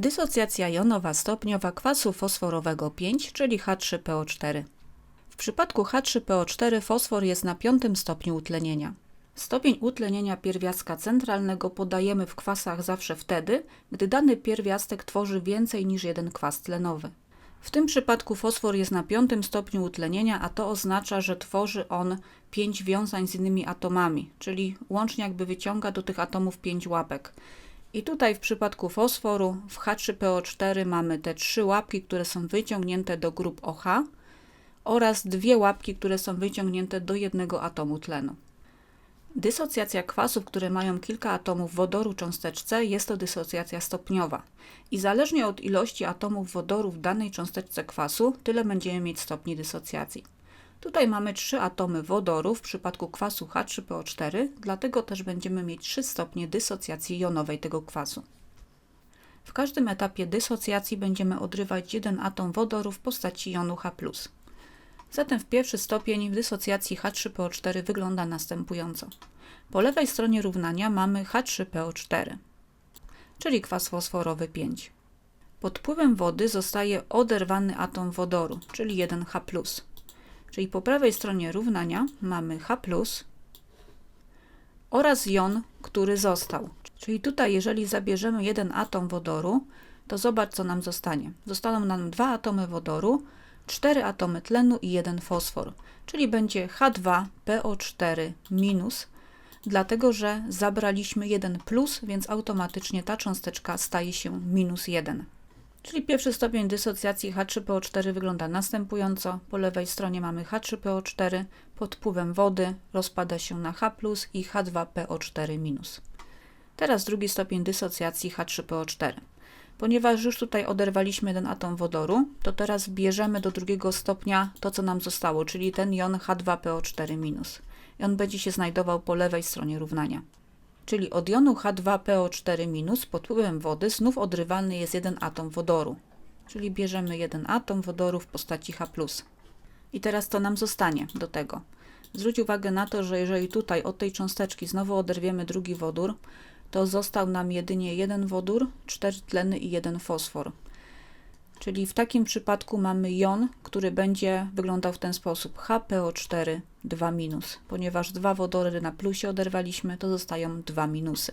Dysocjacja jonowa stopniowa kwasu fosforowego 5, czyli H3PO4. W przypadku H3PO4 fosfor jest na piątym stopniu utlenienia. Stopień utlenienia pierwiastka centralnego podajemy w kwasach zawsze wtedy, gdy dany pierwiastek tworzy więcej niż jeden kwas tlenowy. W tym przypadku fosfor jest na piątym stopniu utlenienia, a to oznacza, że tworzy on pięć wiązań z innymi atomami, czyli łącznie jakby wyciąga do tych atomów pięć łapek. I tutaj w przypadku fosforu w H3PO4 mamy te trzy łapki, które są wyciągnięte do grup OH oraz dwie łapki, które są wyciągnięte do jednego atomu tlenu. Dysocjacja kwasów, które mają kilka atomów wodoru cząsteczce, jest to dysocjacja stopniowa. I zależnie od ilości atomów wodoru w danej cząsteczce kwasu, tyle będziemy mieć stopni dysocjacji. Tutaj mamy trzy atomy wodoru w przypadku kwasu H3PO4, dlatego też będziemy mieć trzy stopnie dysocjacji jonowej tego kwasu. W każdym etapie dysocjacji będziemy odrywać jeden atom wodoru w postaci jonu H+. Zatem w pierwszy stopień dysocjacji H3PO4 wygląda następująco. Po lewej stronie równania mamy H3PO4, czyli kwas fosforowy 5. Pod wpływem wody zostaje oderwany atom wodoru, czyli 1H+. Czyli po prawej stronie równania mamy H+, oraz jon, który został. Czyli tutaj, jeżeli zabierzemy jeden atom wodoru, to zobacz, co nam zostanie. Zostaną nam dwa atomy wodoru, cztery atomy tlenu i jeden fosfor. Czyli będzie H2PO4 minus, dlatego że zabraliśmy jeden plus, więc automatycznie ta cząsteczka staje się minus 1. Czyli pierwszy stopień dysocjacji H3PO4 wygląda następująco. Po lewej stronie mamy H3PO4, pod wpływem wody rozpada się na H i H2PO4-. Teraz drugi stopień dysocjacji H3PO4. Ponieważ już tutaj oderwaliśmy jeden atom wodoru, to teraz bierzemy do drugiego stopnia to, co nam zostało, czyli ten jon H2PO4-. I on będzie się znajdował po lewej stronie równania czyli od jonu H2PO4- pod wpływem wody znów odrywalny jest jeden atom wodoru. Czyli bierzemy jeden atom wodoru w postaci H+. I teraz to nam zostanie do tego. Zwróć uwagę na to, że jeżeli tutaj od tej cząsteczki znowu oderwiemy drugi wodór, to został nam jedynie jeden wodór, cztery tleny i jeden fosfor. Czyli w takim przypadku mamy jon, który będzie wyglądał w ten sposób HPO4 2 minus. Ponieważ dwa wodory na plusie oderwaliśmy, to zostają dwa minusy.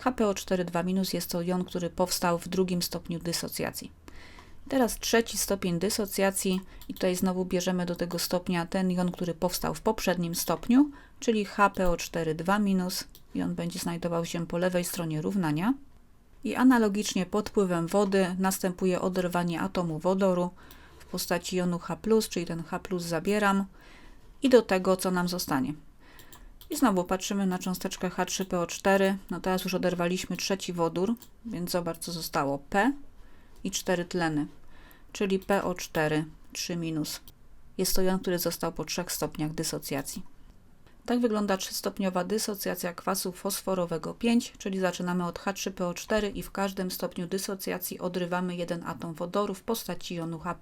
HPO4 2 minus jest to jon, który powstał w drugim stopniu dysocjacji. Teraz trzeci stopień dysocjacji i tutaj znowu bierzemy do tego stopnia ten jon, który powstał w poprzednim stopniu, czyli HPO4 2 minus i on będzie znajdował się po lewej stronie równania. I analogicznie pod wpływem wody następuje oderwanie atomu wodoru w postaci jonu H+, czyli ten H+, zabieram i do tego, co nam zostanie. I znowu patrzymy na cząsteczkę H3PO4. No teraz już oderwaliśmy trzeci wodór, więc zobacz, co zostało. P i 4 tleny, czyli PO4, 3 minus. Jest to jon, który został po trzech stopniach dysocjacji. Tak wygląda trzystopniowa dysocjacja kwasu fosforowego 5, czyli zaczynamy od H3PO4 i w każdym stopniu dysocjacji odrywamy jeden atom wodoru w postaci jonu H+.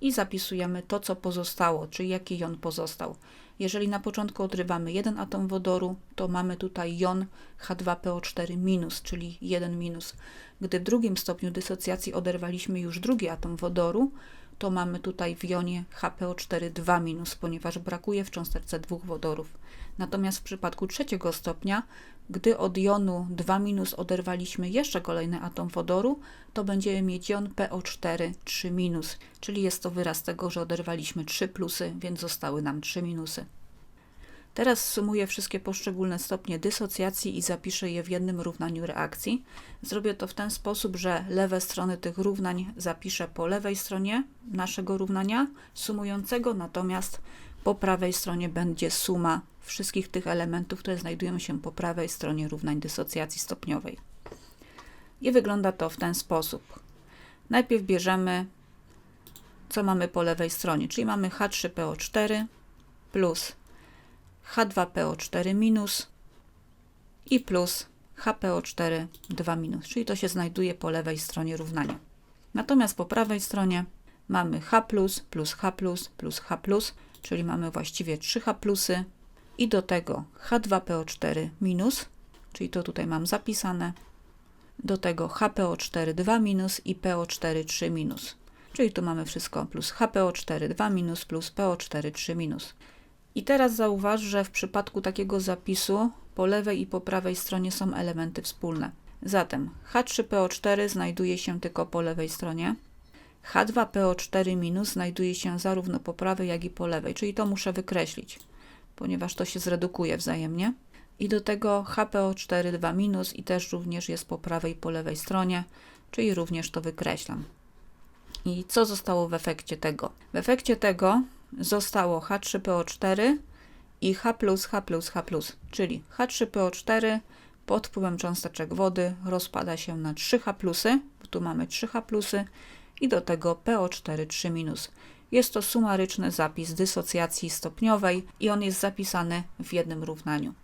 I zapisujemy to, co pozostało, czyli jaki jon pozostał. Jeżeli na początku odrywamy jeden atom wodoru, to mamy tutaj jon H2PO4-, czyli 1-. Gdy w drugim stopniu dysocjacji oderwaliśmy już drugi atom wodoru, to mamy tutaj w jonie HPO4 2-, ponieważ brakuje w cząsteczce dwóch wodorów. Natomiast w przypadku trzeciego stopnia, gdy od jonu 2- oderwaliśmy jeszcze kolejny atom wodoru, to będziemy mieć jon PO4 3-, czyli jest to wyraz tego, że oderwaliśmy 3 plusy, więc zostały nam 3 minusy. Teraz sumuję wszystkie poszczególne stopnie dysocjacji i zapiszę je w jednym równaniu reakcji. Zrobię to w ten sposób, że lewe strony tych równań zapiszę po lewej stronie naszego równania sumującego, natomiast po prawej stronie będzie suma wszystkich tych elementów, które znajdują się po prawej stronie równań dysocjacji stopniowej. I wygląda to w ten sposób. Najpierw bierzemy, co mamy po lewej stronie, czyli mamy H3PO4 plus H2PO4 minus i plus HPO4 2 minus, czyli to się znajduje po lewej stronie równania. Natomiast po prawej stronie mamy H plus plus H plus plus H plus, czyli mamy właściwie 3 H plusy i do tego H2PO4 minus, czyli to tutaj mam zapisane, do tego HPO4 2 minus i PO4 3 minus. Czyli tu mamy wszystko plus HPO4 2 minus plus PO4 3 minus. I teraz zauważ, że w przypadku takiego zapisu po lewej i po prawej stronie są elementy wspólne. Zatem H3PO4 znajduje się tylko po lewej stronie. H2PO4 minus znajduje się zarówno po prawej, jak i po lewej, czyli to muszę wykreślić, ponieważ to się zredukuje wzajemnie. I do tego HPO4 2 minus i też również jest po prawej i po lewej stronie, czyli również to wykreślam. I co zostało w efekcie tego? W efekcie tego zostało H3PO4 i H+, H+, H+, czyli H3PO4 pod wpływem cząsteczek wody rozpada się na 3H+, bo tu mamy 3H+, i do tego PO4 3 minus. Jest to sumaryczny zapis dysocjacji stopniowej i on jest zapisany w jednym równaniu.